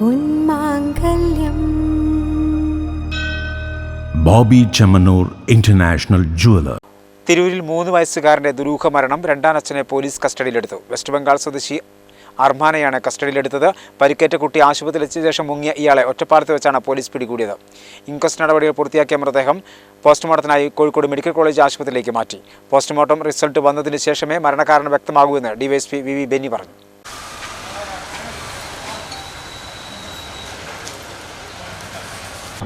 പൊന്മാങ്കല്യം Boby Chemmanur international jeweller. തിരൂരിൽ മൂന്ന് വയസ്സുകാരന്റെ ദുരൂഹ മരണം രണ്ടാനച്ഛനെ പോലീസ് കസ്റ്റഡിയിലെടുത്തു. വെസ്റ്റ് ബംഗാൾ സ്വദേശി അർമാനയാണ് കസ്റ്റഡിയിലെടുത്തത്. പരിക്കേറ്റ കുട്ടി ആശുപത്രിയിൽ എത്തിയ ശേഷം മുങ്ങിയ ഇയാളെ ഒറ്റപ്പാലത്ത് വെച്ചാണ് പോലീസ് പിടികൂടിയത്. ഇൻക്വസ്റ്റ് നടപടികൾ പൂർത്തിയാക്കിയ മൃതദേഹം പോസ്റ്റ്മോർട്ടത്തിനായി കോഴിക്കോട് മെഡിക്കൽ കോളേജ് ആശുപത്രിയിലേക്ക് മാറ്റി. പോസ്റ്റ്മോർട്ടം റിസൾട്ട് വന്നതിന് ശേഷമേ മരണകാരണം വ്യക്തമാകൂ എന്ന് ഡിവൈഎസ്പി വി വി ബെന്നി പറഞ്ഞു.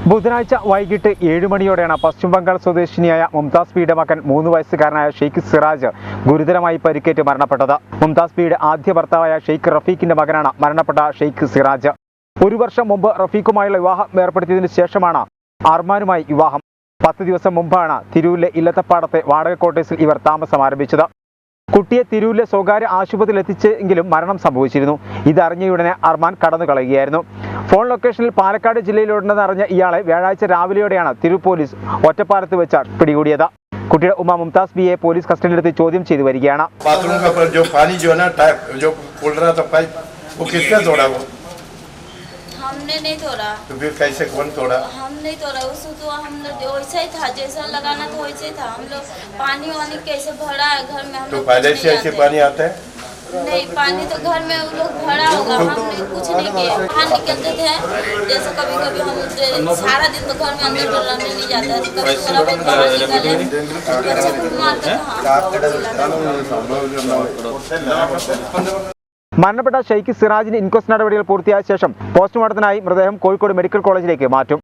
ബുധനാഴ്ച വൈകിട്ട് ഏഴ് മണിയോടെയാണ് പശ്ചിമ ബംഗാൾ സ്വദേശിനിയായ മുംതാസ് ബിയുടെ മകൻ മൂന്ന് വയസ്സുകാരനായ ഷെയ്ഖ് സിറാജ് ഗുരുതരമായി പരിക്കേറ്റ് മരണപ്പെട്ടത്. മുംതാസ് ബിയുടെ ആദ്യ ഭർത്താവായ ഷെയ്ഖ് റഫീഖിന്റെ മകനാണ് മരണപ്പെട്ട ഷെയ്ഖ് സിറാജ്. ഒരു വർഷം മുമ്പ് റഫീഖുമായുള്ള വിവാഹം ഏർപ്പെടുത്തിയതിനു ശേഷമാണ് അർമാനുമായി വിവാഹം. പത്ത് ദിവസം മുമ്പാണ് തിരൂരിലെ ഇല്ലത്തപ്പാടത്തെ വാടക കോട്ടേഴ്സിൽ ഇവർ താമസം ആരംഭിച്ചത്. കുട്ടിയെ തിരൂരിലെ സ്വകാര്യ ആശുപത്രിയിൽ എത്തിച്ചെങ്കിലും മരണം സംഭവിച്ചിരുന്നു. ഇതറിഞ്ഞയുടനെ അർമാൻ കടന്നു കളയുകയായിരുന്നു ഫോൺ ലൊക്കേഷനിൽ പാലക്കാട് ജില്ലയിലുണ്ടെന്ന് അറിഞ്ഞ ഇയാളെ വ്യാഴാഴ്ച രാവിലെയോടെയാണ് തിരൂർ പോലീസ് ഒറ്റപ്പാലത്ത് വെച്ച് പിടികൂടിയത് കുട്ടിയുടെ ഉമ്മ മുംതാസ് ബിയെ പോലീസ് കസ്റ്റഡിയിലെടുത്ത് ചോദ്യം ചെയ്തു വരികയാണ് बाथरूम का पर जो पानी जो है ना टाइप जो खुल रहा था पाइप वो किसने तोड़ा वो हमने नहीं तोड़ा तो फिर कैसे कौन तोड़ा हम नहीं तोड़ा उसको तो हम लोग वैसा ही था जैसा लगाना था वैसे ही था हम लोग पानी वानी कैसे भरा है घर में हम तो लोग पहले कुछ से नहीं ऐसे जानते। पानी आता है नहीं पानी तो घर में वो लोग भरा होगा हमने कुछ नहीं किया बाहर निकलते थे जैसे कभी कभी हम जे- सारा दिन तो घर में अंदर तो रहने नहीं जाता है कभी थोड़ा बहुत बाहर निकले बच्चे को मारते थे हाँ മരണപ്പെട്ട ഷെയ്ഖ് സിറാജിന് ഇൻക്വസ്റ്റ് നടപടികൾ പൂർത്തിയായ ശേഷം പോസ്റ്റ്മോർട്ടത്തിനായി മൃതദേഹം കോഴിക്കോട് മെഡിക്കൽ കോളേജിലേക്ക് മാറ്റും